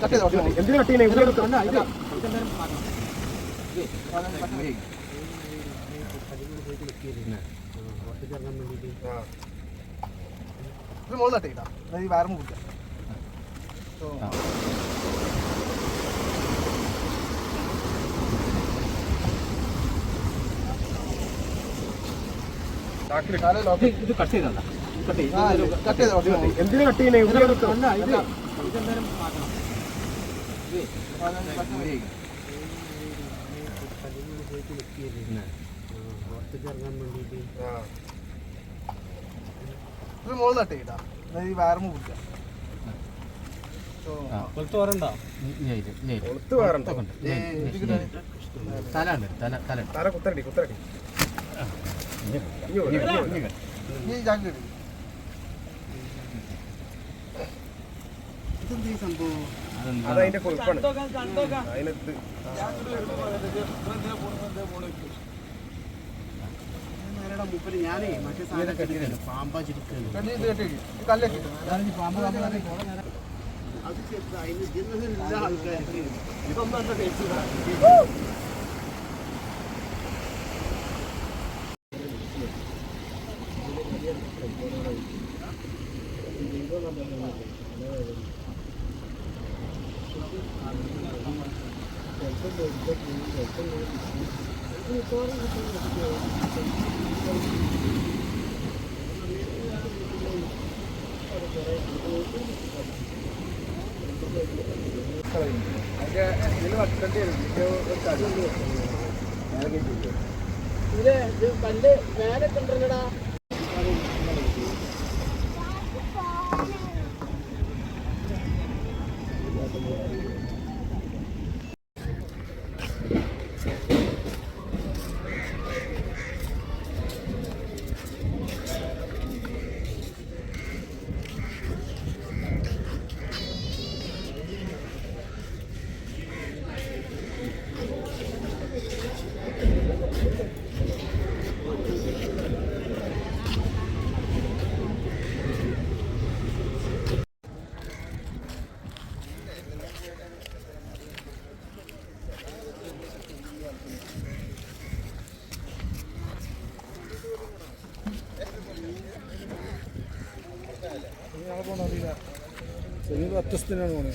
എന്തിനു കട്ട് ചെയ്യണേ ഇവിടെ മുകളിൽ തട്ടിയിട്ടാ ഈ വയറും കുടിക്കാം ഇത് കട്ട് ചെയ്തല്ല കട്ട് ചെയ്ത് കട്ട് ചെയ്തോ? എന്തിനു കട്ട് ചെയ്യണേ ഇവിടെ എടുത്തോ. ഇത് ഇതെന്തായാലും മാറ്റണം ഇത് മുകളിൽ തട്ടിയിട്ടാ ഈ വയറും കുടിക്കാം? തല ഉണ്ട് തല തല തല കുത്തരടി കുത്തരടി. ഇങ്ങ് വരൂ, ഇങ്ങ് വരൂ. ഈ ജാക്കറ്റ് ഇട്. അത് അതിന്റെ കൊഴുപ്പാണ് അതിനകത്ത് ഞാനേ മറ്റേ സാധനം പാമ്പാ ചിരിക്കുന്നു. അത് അതിന് ഇതിനുള്ള ആൾക്കാർക്ക് എന്താ ടേസ്റ്റ് ഇത് പണ്ട് മേലെ കണ്ടല്ലടാ ചെറിയൊരു അറ്റസ്ഥനാണ് പോണേ